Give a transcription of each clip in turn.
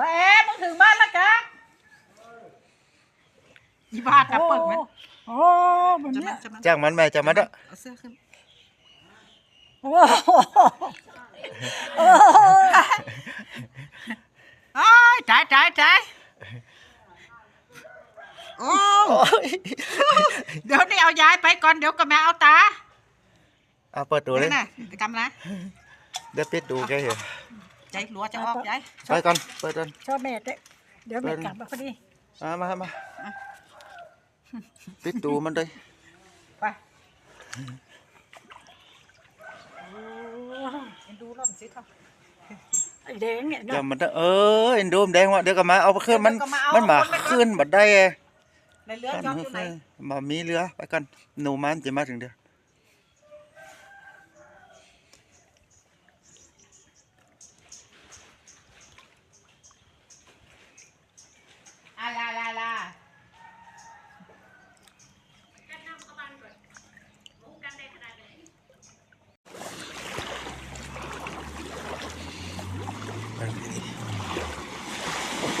บ้าแอมึงถึงบ้านแล้วกะอีบ้าจะเปิดมันโอ้แบบจะเนี้มัยนจะมันจ้างมันแม่จ้างมันเด้อเอาเสื้อขึ้นโอ้โหโอ้โหอ้ายจ่ายจ่ายจ่ายโอ้โอ้ยเดี๋ยวนี่เอายายไปก่อนเดี๋ยวก็แม่เอาตาเอาเปิดดูเลยนี่นะกำนะเดี๋ยวปิดดูแกเหรอ ใจหลัวจะออกยายไปก่อนเปิดก่อนชอบแม่เด้เดี๋ยวแม่กลับมาพอดีมามามาปิดดูมันเลยไปเห็นดูร่อนสิครับไอ้แดงเนี่ยเดี๋ยเนาะวมันจะเออเอ็นดูมนแดงว่ะเดี๋ยวก็มาเอาไปขึ้นมันเดี๋ยวก็มาเอามันมาคนไปก่อนขึ้นบัดได้เอ้ในเรือจอดอยู่ไหนมามีเรือไปก่อนหนูมันจะมาถึงเดียว อะลาลาลา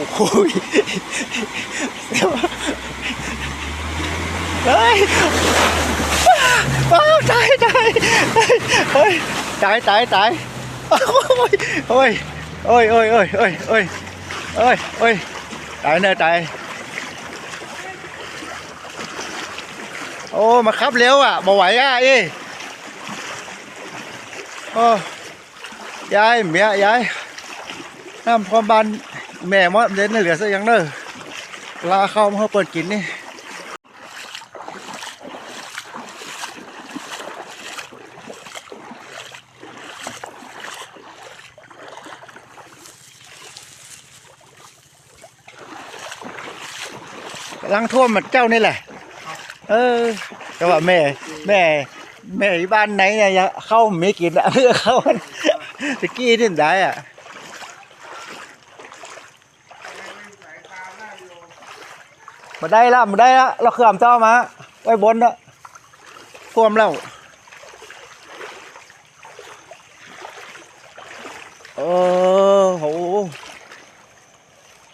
โอ้โหเฮ้ยตายตายเฮ้ยตายตายตายโอ้ยโอ้ยโอ้ยโอ้ยโอ้ยโอ้ยโอ้ยโอ้ยโอ้ยตายเนอะตายโอ้มาขับเร็วอะมาไหวอะเอ้โอ้ยายเมียยายน้ำความบาน แม่มดเด่นเหลือสักอย่างเนอะลาเข้ามาเขาเปิดกินนี่ลังท่วมเหมือนเจ้านี่แหละ เออ แต่ว่าแม่ แม่ แม่บ้านไหนเนี่ยเข้าไม่กินอะเพื่อเข้าตะกี้ที่ไหนอะ มาได้ละมาได้ละเราเคลื่อนเจ้ามา ไว้บนละท่วมแล้วเออโห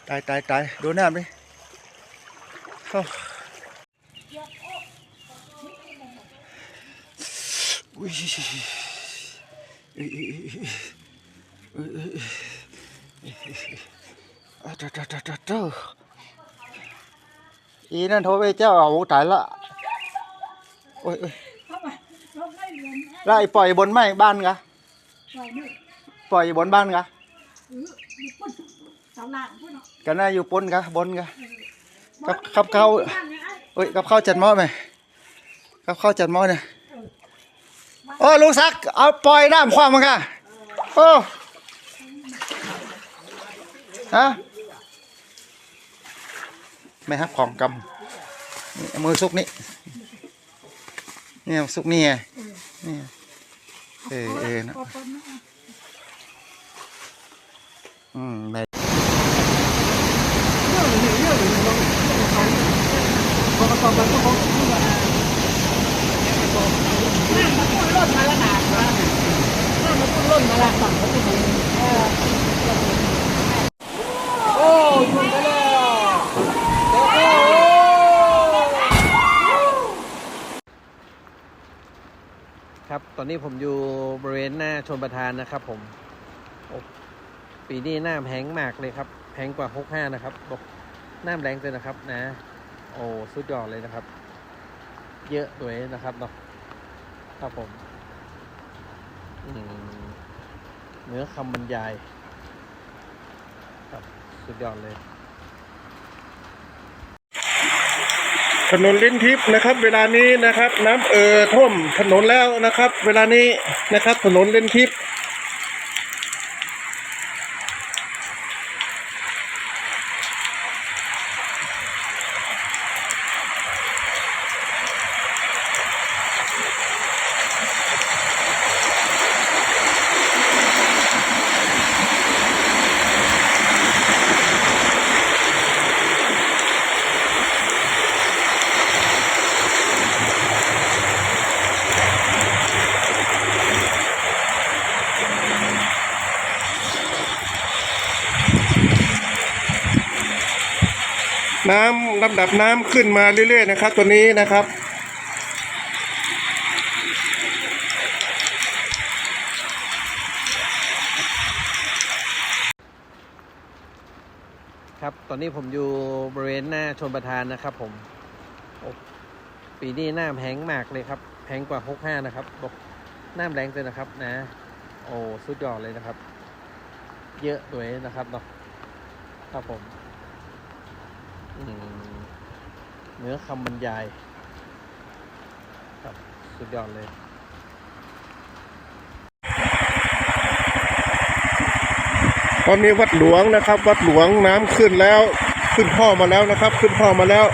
ตายตายตายดูน้ำดิเข้าอุ้ยอะจ้าจ้าจ้าจ้าจ้า อีนั่นโทรไปเจ้าเอาตายละโอ้ยโอ้ยเข้ามาลงไม่เหลือนะแล้วไอ้ปล่อยบนไม้บ้านกะปล่อยมือปล่อยบนบ้านกะกันน่าอยู่ปนกะบนกะกับกับเข้านเอ้ยกับข้าวจัดหม้อไหมกับข้าวจัดหม้อเนี่ยโอ้ลุงซักเอาปล่อยน้ำความมันค่ะโอ้ฮะ ไม่ฮับของกำนี่เอามือซุกนี่เนี่ยซุกนี่ไงนี่เออเออนะปอปนนะอืมแม่ ครับ ตอนนี้ผมอยู่บริเวณหน้าชนประทานนะครับ ผม ปีนี้น้ำแห้งมากเลยครับแห้งกว่า65นะครับบอกน้ำแรงเลยนะครับ นะ โอ้สุดยอดเลยนะครับ เยอะด้วยนะครับเนาะครับผมเนื้อคำบรรยาย ครับ สุดยอดเลย ถนนลิ้นทิพย์นะครับ เวลานี้นะครับ น้ำเอ่อท่วมถนนแล้วนะครับ เวลานี้นะครับ ถนนลิ้นทิพย์ น้ำลำดับน้ำขึ้นมาเรื่อย ๆ นะครับ ตัวนี้นะครับครับ ตอนนี้ผมอยู่บริเวณหน้าชนประทานนะครับผม ปีนี้น้ำแห้งมากเลยครับแห้งกว่าหกห้านะครับบอกน้ำแรงเลยนะครับนะ โอ้ สุดยอดเลยนะครับ เยอะด้วยนะครับเนาะครับผม เนื้อคำบรรยาย ครับ สุดยอดเลยตอนนี้วัดหลวงนะครับ วัดหลวงน้ำขึ้นแล้ว ขึ้นพ่อมาแล้วนะครับ ขึ้นพ่อมาแล้ว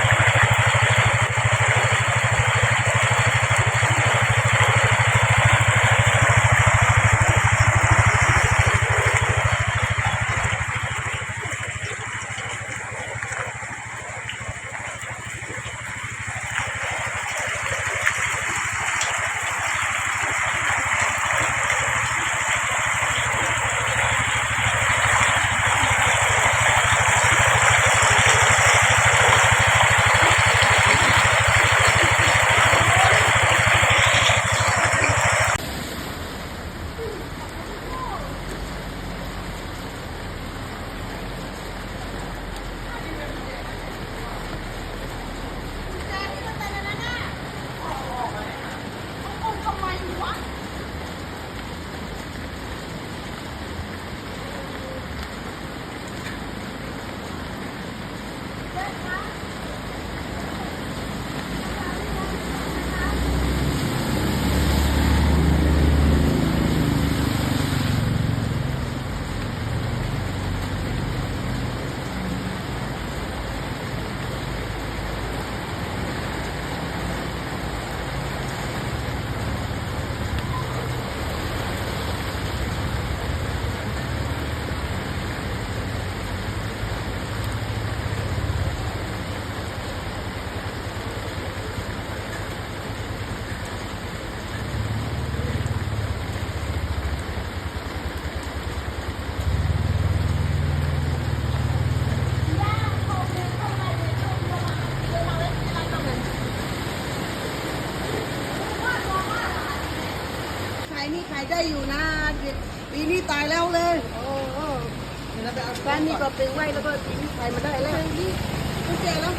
อยู่นะปีนี้ตายแล้วเลยโอ้โหบ้านนี้ก็เป็นไว้แล้วก็ปีนี้ขายมาได้แล้วนี่ไม่เจ๊แล้ว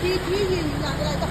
พี่พี่ยินอยากอะไรต่อ